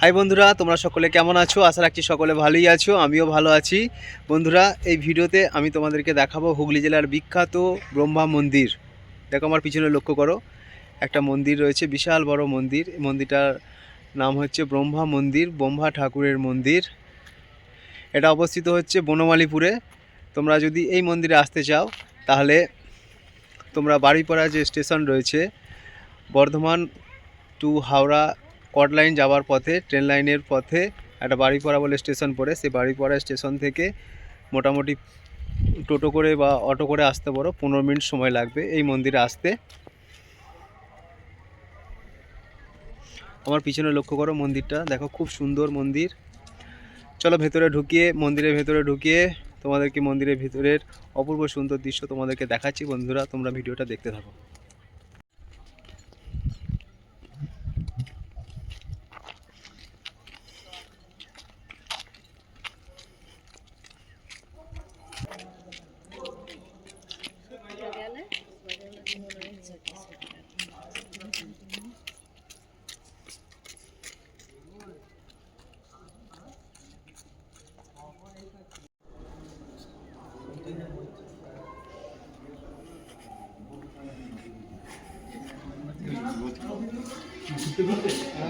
High বন্ধুরা, তোমরা সকলে কেমন আছো? আশা রাখছি সকলে ভালোই আছো, আমিও ভালো আছি। বন্ধুরা, এই ভিডিওতে আমি তোমাদেরকে দেখাবো হুগলি জেলার বিখ্যাত ব্রহ্মা মন্দির। দেখো আমার পিছনে লক্ষ্য করো, একটা মন্দির রয়েছে, বিশাল বড় মন্দির। এই মন্দিরটার নাম হচ্ছে ব্রহ্মা মন্দির, ব্রহ্মা ঠাকুরের মন্দির। এটা অবস্থিত হচ্ছে বনমালীপুরে। তোমরা যদি এই মন্দিরে আসতে চাও, তাহলে তোমরা বাড়িপাড়া যে স্টেশন রয়েছে, বর্ধমান টু হাওড়া কট লাইন যাওয়ার পথে ট্রেন লাইনের পথে একটা বাড়িপাড়া বলে স্টেশন পড়ে। সেই বাড়িপাড়া স্টেশন থেকে মোটামুটি টোটো করে বা অটো করে আসতে পারো, পনেরো মিনিট সময় লাগবে এই মন্দিরে আসতে। আমার পিছনে লক্ষ্য করো মন্দিরটা। দেখো খুব সুন্দর মন্দির। চলো ভেতরে ঢুকিয়ে, মন্দিরের ভেতরে ঢুকিয়ে তোমাদেরকে মন্দিরের ভিতরের অপূর্ব সুন্দর দৃশ্য তোমাদেরকে দেখাচ্ছি। বন্ধুরা, তোমরা ভিডিওটা দেখতে থাকো।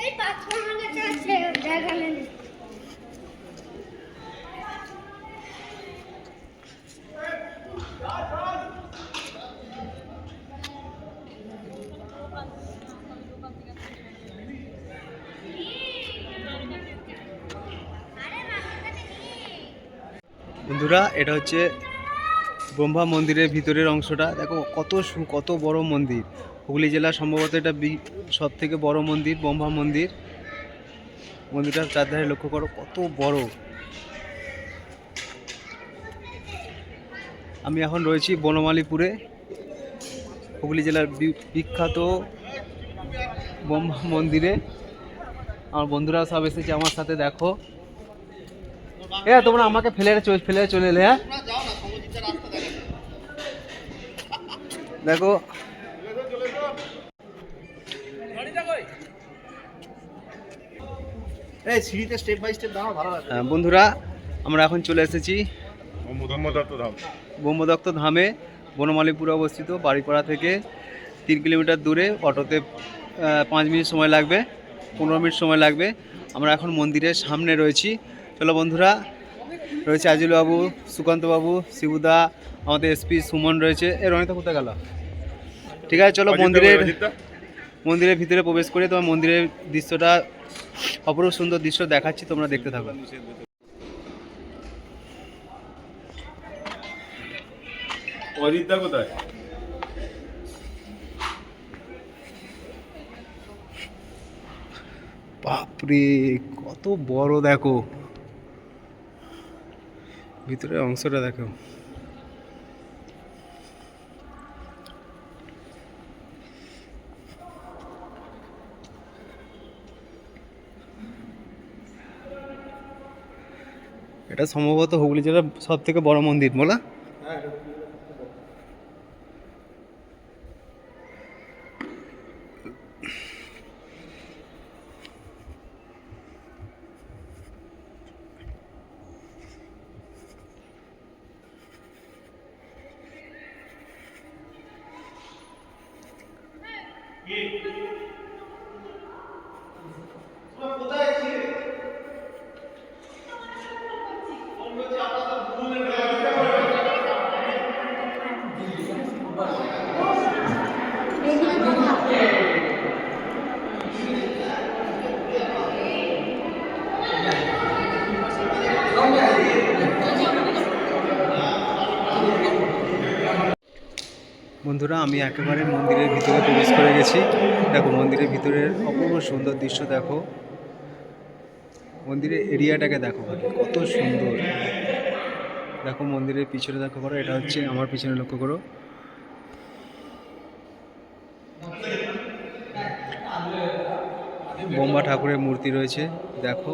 এই পাথর আমার কাছে আছে জায়গা নেই বন্ধুরা, এটা হচ্ছে ব্রহ্মা মন্দিরের ভিতরের অংশটা। দেখো, কত কত বড় মন্দির। হুগলি জেলা সম্ভবত এটা সব থেকে বড় মন্দির, ব্রহ্মা মন্দির। মন্দিরটার চারধারে লক্ষ্য করো, কত বড়। আমি এখন রয়েছি বনমালীপুরে। হুগলি জেলার বিখ্যাত ব্রহ্মা মন্দিরে। আমার বন্ধুরা সব এসেছে আমার সাথে, দেখো। এ তোমরা আমাকে ফেলে চলে ফেলে চলে এলে হ্যাঁ? দেখো। এই সিঁড়িতে স্টেপ বাই স্টেপ দাও ভালো লাগবে। বন্ধুরা আমরা এখন চলে এসেছি ধর্মদত্ত ধাম। ব্রহ্মদত্ত ধামে বনমালীপুরে অবস্থিত বাড়িপাড়া থেকে তিন কিলোমিটার দূরে অটোতে পাঁচ মিনিট সময় লাগবে পনেরো মিনিট সময় লাগবে। আমরা এখন মন্দিরের সামনে রয়েছি। চলো বন্ধুরা রয়েছে আজিল বাবু সুকান্ত বাবু শিবুদা আমাদের এসপি সুমন রয়েছে। এ রনিতা কোথায় গেল? ঠিক আছে চলো মন্দিরের মন্দিরের ভিতরে প্রবেশ করে তোমার মন্দিরের দৃশ্যটা অপরূপ সুন্দর দৃশ্য দেখাচ্ছি তোমরা দেখতে থাকো। অজিতদা কোথায়? বাপরে কত বড় দেখো। ভিতরের অংশটা দেখো। এটা সম্ভবত হুগলি জেলার সব থেকে বড় মন্দির বলা? বন্ধুরা আমি একেবারে মন্দিরের ভিতরে প্রবেশ করে গেছি। দেখো মন্দিরের ভিতরের অপূর্ব সুন্দর দৃশ্য দেখো। মন্দিরের এরিয়াটাকে দেখো খালি, কত সুন্দর। দেখো মন্দিরের পিছনে দেখো করো এটা হচ্ছে আমার পিছনে লক্ষ্য করো। বোম্বা ঠাকুরের মূর্তি রয়েছে দেখো।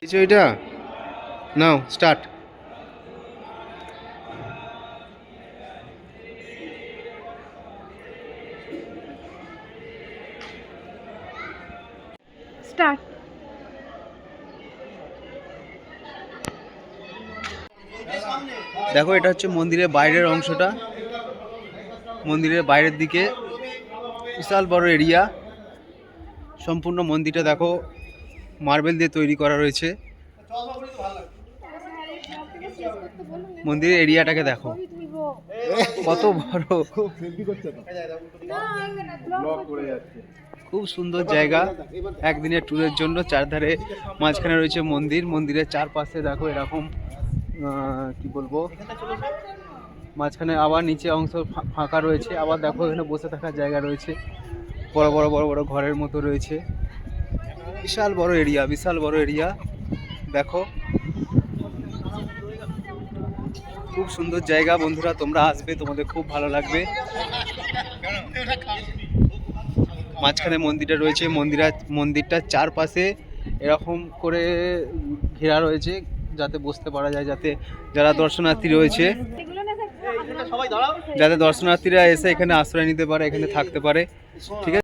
কিছু এটা। নাও স্টার্ট স্টার্ট দেখো এটা হচ্ছে মন্দিরের বাইরের অংশটা। মন্দিরের বাইরের দিকে। বিশাল বড় এরিয়া সম্পূর্ণ মন্দিরটা দেখো মার্বেল দিয়ে তৈরি করা রয়েছে। মন্দিরের এরিয়াটাকে দেখো। কত বড়। খুব সুন্দর জায়গা। একদিনের ট্যুরের জন্য চারধারে মাঝখানে রয়েছে মন্দির। মন্দিরের চারপাশে দেখো এরকম কি বলব? মাঝখানে আবার নিচে অংশ ফাঁকা রয়েছে। আবার দেখো এখানে বসে থাকার জায়গা রয়েছে। বড় বড় বড় বড় ঘরের মতো রয়েছে। বিশাল বড় এরিয়া, বিশাল বড় এরিয়া। দেখো। খুব সুন্দর জায়গা বন্ধুরা, তোমরা আসবে, তোমাদের খুব ভালো লাগবে। মাঝখানে মন্দিরটা রয়েছে, মন্দিরা, মন্দিরটার চারপাশে এরকম করে ঘেরা রয়েছে, যাতে বসতে পারা যায়, যাতে যারা দর্শনার্থী রয়েছে, যাতে দর্শনার্থীরা এসে এখানে আশ্রয় নিতে পারে, এখানে থাকতে পারে। ঠিক আছে?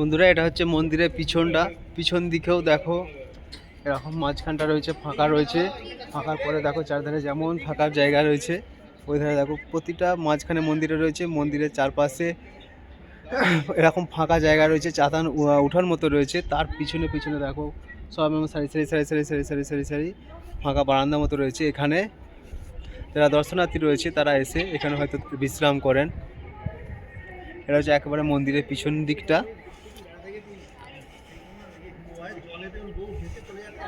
বন্ধুরা, এটা হচ্ছে মন্দিরের পিছনটা। পিছন দিকেও দেখো, এরকম মাঝখানটা রয়েছে, ফাঁকা রয়েছে। ফাঁকার পরে দেখো চারধারে যেমন ফাঁকার জায়গা রয়েছে ওই ধারে দেখো প্রতিটা মাঝখানে মন্দিরে রয়েছে, মন্দিরের চারপাশে এরকম ফাঁকা জায়গা রয়েছে, চাতান উঠার মতো রয়েছে। তার পিছনে পিছনে দেখো, সব এমন সারি সারি সারি সারি সারি সারি সারি সারি ফাঁকা বারান্দা মতো রয়েছে এখানে। যারা দর্শনার্থী রয়েছে, তারা এসে এখানে হয়তো বিশ্রাম করেন। এটা হচ্ছে একেবারে মন্দিরের পিছন দিকটা।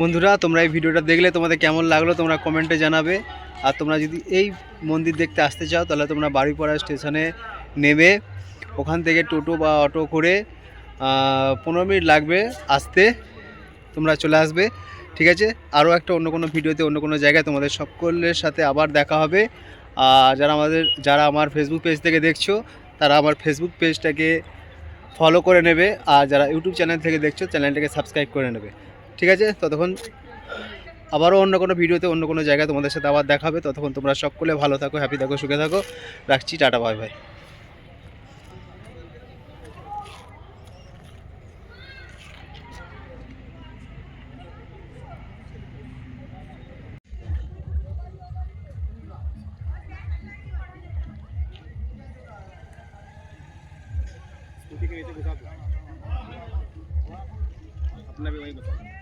বন্ধুরা, তোমরা এই ভিডিওটা দেখলে তোমাদের কেমন লাগল তোমরা কমেন্টে জানাবে। আর তোমরা যদি এই মন্দির দেখতে আসতে চাও, তাহলে তোমরা বাড়িপাড়া স্টেশনে নেমে ওখান থেকে টোটো বা অটো করে পনেরো মিনিট লাগবে আসতে। তোমরা চলে আসবে। ঠিক আছে? আরও একটা অন্য কোনো ভিডিওতে অন্য কোনো জায়গায় তোমাদের সকলের সাথে আবার দেখা হবে। আর যারা আমাদের, যারা আমার ফেসবুক পেজ থেকে দেখছ, তারা আমার ফেসবুক পেজটাকে ফলো করে নেবে। আর যারা ইউটিউব চ্যানেল থেকে দেখছ চ্যানেলটাকে সাবস্ক্রাইব করে নেবে। ঠিক আছে ততক্ষণ আবারও অন্য কোনো ভিডিওতে অন্য কোনো জায়গায় তোমাদের সাথে আবার দেখাবে ততক্ষণ তোমরা সকলে ভালো থাকো হ্যাপি থাকো সুখে থাকো রাখছি টাটা বাই বাই স্কুটিকে নিতে কোথাও अपना भी वही बता